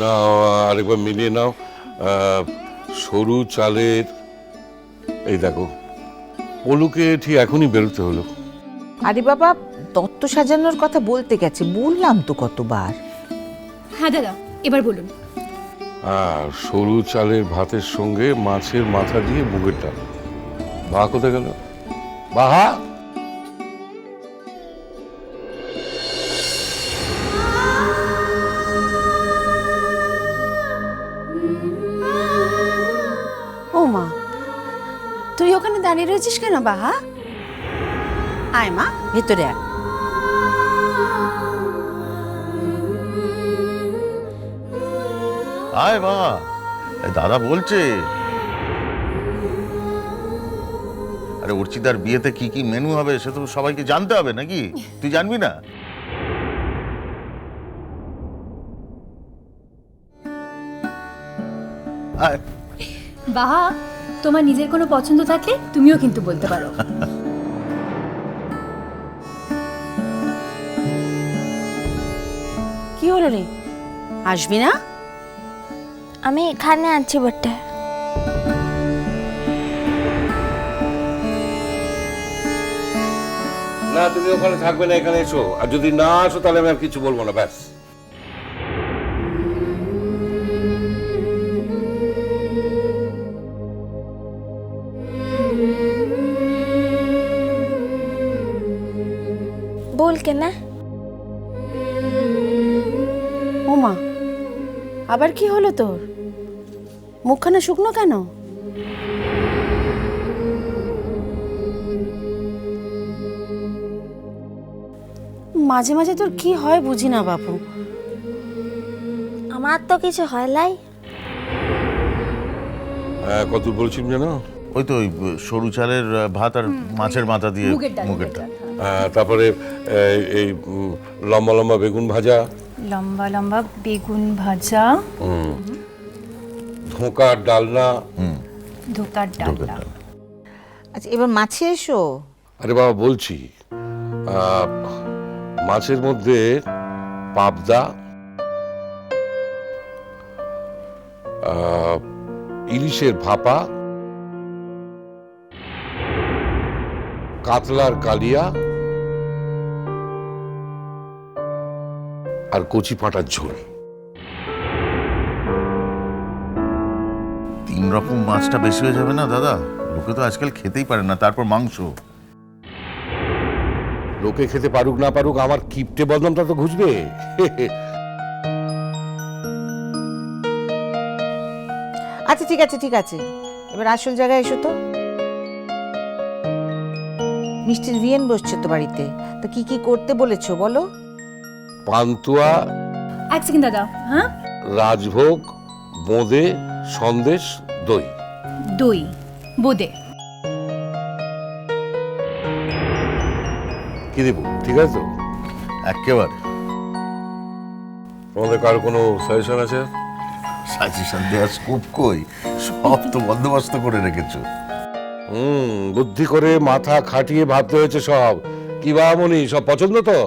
না আরেকবার মিলিয়ে নাও। সরু চালের এই দেখো পলুকে ঠিক এখনই বেরোতে হলো। আরে বাবা তত্ত্ব সাজানোর কথা বলতে গেছে বললাম তো কতবার। হ্যাঁ দাদা এবার বলুন। আর সরু চালের ভাতের সঙ্গে মাছের মাথা দিয়ে মুগের ডাল। বাহা কোথায় গেল? বাহা! দাঁড়িয়ে রয়েছিস কেন বাহা? আয় মা ভেতরে আয়। আয় মা দাদা বলছে। আরে অর্চিতার বিয়েতে কি কি মেনু হবে সে তো সবাইকে জানতে হবে নাকি? তুই জানবি না? আয়। বাহা তোমার নিজের কোনো পছন্দ থাকলে তুমিও কিন্তু বলতে পারো। কি হলো রে? আসবি না? আমি এখানে আছি বটে। না তুমি ওখানে থাকবে না এখানে এসো। আর যদি না আসো তাহলে আমি আর কিছু বলব না ব্যাস। ভুল কেনা ওমা আবার কি হলো তোর? মুখখানা শুকনো কেন? মাঝে মাঝে তোর কি হয় বুঝি না বাপু। আমার তো কিছু হয় লাই হ্যাঁ কত বলছিলাম জানো ওই তো ওই সরু চালের ভাত আর মাছের মাথা দিয়ে মুগের ডাল। তারপরে এই, লম্বা লম্বা বেগুন ভাজা। লম্বা লম্বা বেগুন ভাজা। ধোঁকার ডালনা। ধোকার ডালনা। আচ্ছা এবার মাছে এসো। আরে বাবা বলছি মাছের মধ্যে পাবদা ইলিশের ভাপা কাতলার কালিয়া আর কচি পাঁটার ঝোল। তিন রকম মাছটা বেশি হয়ে যাবে না দাদা? লোকে তো আজকাল খেতেই পারে না তারপর মাংস। লোকে খেতে পারুক না পারুক আমার কিপটে বদনামটা তো ঘুষবে আচ্ছা ঠিক আছে ঠিক আছে। এবার আসল জায়গায় এসো তো। মিষ্টির ভিয়েন বসছে তো বাড়িতে। তো কি কি করতে বলেছ বলো? পান্তুয়া এক সেকেন্ড দাদা হ্যাঁ? রাজভোগ বোঁদে সন্দেশ দই। দই বোদে। কি দেবো ঠিক আছে তো? একেবারে তোমাদের কারও কোনো সাজেশন আছে? সাজেশন দেওয়ার স্কোপ কই? সব তো বন্দোবস্ত করে রেখেছো। হুম বুদ্ধি করে মাথা খাটিয়ে ভাবতে হয়েছে সব। কি বামনি সব পছন্দ তো?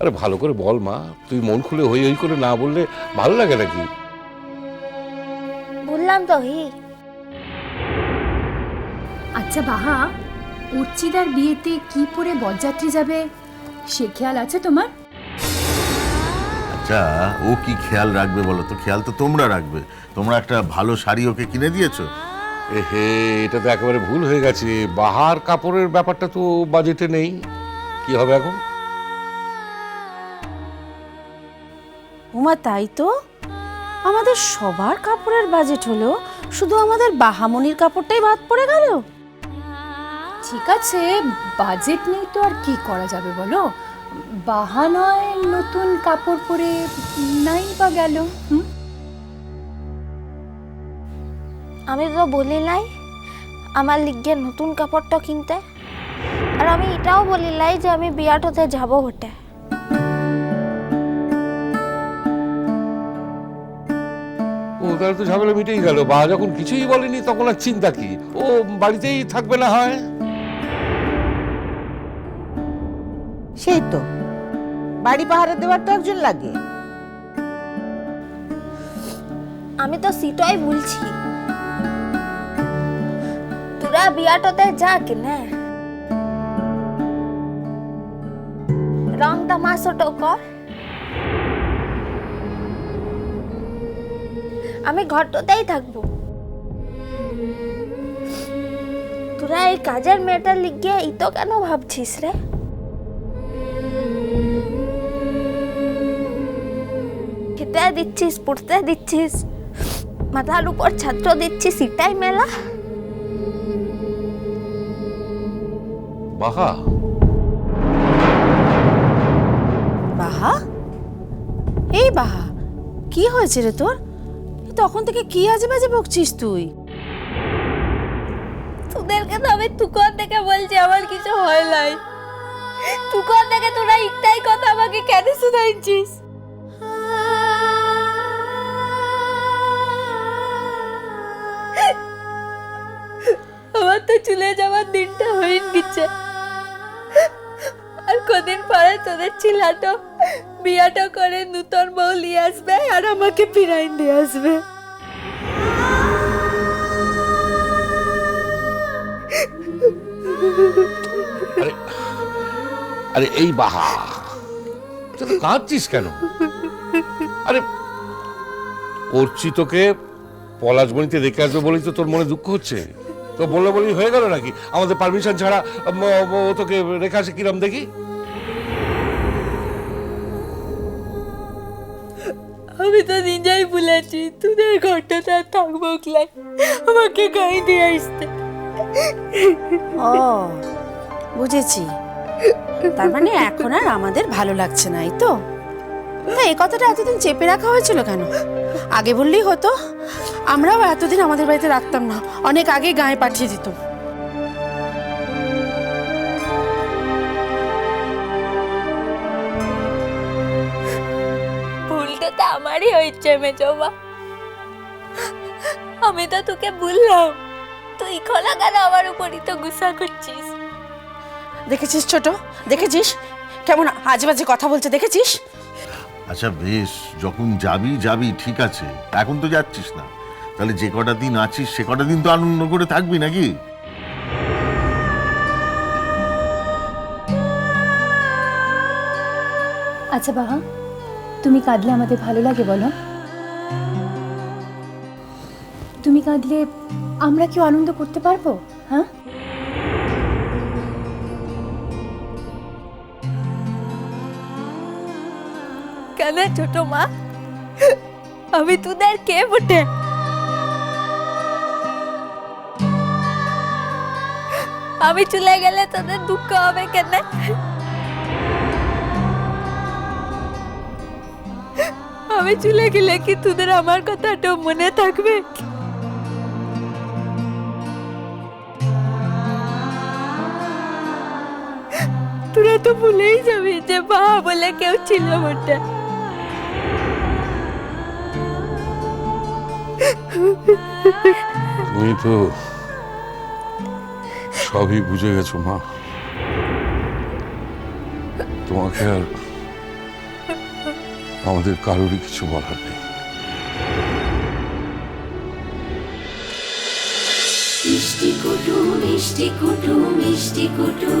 আরে ভালো করে বল মা তুই মন খুলে হই হই করে না বললে ভালো লাগে নাকি? বললাম তো হি। আচ্ছা বাহা উচ্চিদার বিয়েতে কি পরে বরযাত্রী যাবে? সে খেয়াল আছে তোমার? আচ্ছা ও কি খেয়াল রাখবে বলো তো? খেয়াল তো তোমরা রাখবে। তোমরা একটা ভালো শাড়ি ওকে কিনে দিয়েছ? হে এটা তো একেবারে ভুল হয়ে গেছে। বাহার কাপড়ের ব্যাপারটা তো বাজেটে নেই। কি হবে এখন? উমা তাই তো? আমাদের সবার কাপড়ের বাজেট হলো শুধু আমাদের বাহামনির কাপড়টাই বাদ পড়ে গেল। ঠিক আছে বাজেট নেই তো আর কি করা যাবে বলো? বাহানয় নতুন কাপড় পরে নাই বা গেল হুম? আমি তো বলি লাই আমার লিগে নতুন কাপড়টা কিনতে। আর আমি এটাও বলি লাই যে আমি বিয়াটোতে যাব বটে। ও তাহলে তো ঝামেলা মিটেই গেল। বা যখন কিছুই বলেনি তখন আর চিন্তা কি? ও বাড়িতেই থাকবে না হয়? সেই তো। বাড়ি পাহারা দেওয়ার তো একজন লাগে। আমি তো সিটাই বলছি তোরা বিয়াটোতে যা কিনে রং তামাশাটো কর। আমি ঘরটাতেই থাকব। তোরা এই কাজের মেয়েটার লিগে ইতো কেন ভাবছিস রে? খেতে দিচ্ছিস, পড়তে দিচ্ছিস, মাথার উপর ছাত্র দিচ্ছিস সেটাই মেলা। বাহা। বাহা? এই বাহা কি হয়েছে রে তোর? তখন থেকে কি আজে বাজে বকছিস তুই? তোদেরকে তো আমি তুকর দেখে বলছি আমার কিছু হয় নাই। তুকর দেখে তোরা একটাই কথা আমাকে কেন শুনাইছিস? চলে যাওয়ার দিনটা হয়ে গেছে। আর কদিন পরে তোদের ছিলাটো বিয়াটা করে নূতন বউ নিয়ে আসবে আর আমাকে ফিরাইন দিয়ে আসবে। আরে আরে এই বাহা, তুই কাঁদছিস কেন? আরে, করছি অর্চিতকে পলাশবনিতে রেখে আসবে বলেই তো তোর মনে দুঃখ হচ্ছে। তো বললে বলেই হয়ে গেল নাকি? আমাদের পারমিশন ছাড়া ও তোকে রেখা আছে কিরম দেখি? আমি তো নিজেই বলেছি তোদের ঘরটাতে আর থাকব ক্লাই আমাকে গাড়ি দিয়ে আসতে। ও বুঝেছি। তার মানে এখন আর আমাদের ভালো লাগছে না এই তো? তা এই কথাটা এতদিন চেপে রাখা হয়েছিল কেন? আগে বললেই হতো আমরাও এতদিন আমাদের বাড়িতে রাখতাম না অনেক আগে গায়ে পাঠিয়ে দিত ভুলটা তো আমারই হয়েছে মেজমা। আমি তো তোকে বললাম তুই খোলা কেন আমার উপরই তো গুসা করছিস। দেখেছিস ছোট? দেখেছিস? কেমন আজে বাজে কথা বলছে দেখেছিস? আচ্ছা বেশ, যখন যাবি যাবি, ঠিক আছে। এখন তো যাচ্ছিস না। তাহলে যে কটা দিন আছিস, সে কটা দিন তো আনন্দ করে থাকবি নাকি? আচ্ছা বাহা তুমি কাঁদলে আমাদের ভালো লাগে, বলো। তুমি কাঁদলে আমরা কি আনন্দ করতে পারব হ্যাঁ? কেন ছোট মা? আমি তোদের কে বটে? আমি চলে গেলে তোদের দুঃখ হবে কেন? আমি চলে গেলে কি তোদের আমার কথাটা মনে থাকবে? তোরা তো ভুলেই যাবি যে বাবা বলে কেউ ছিল বটে। তুমি তো সবই বুঝে গেছো, মা। তোমাকে আর আমাদের কারোরই কিছু বলার নেই। মিষ্টি কুটু মিষ্টি কুটু মিষ্টি কুটু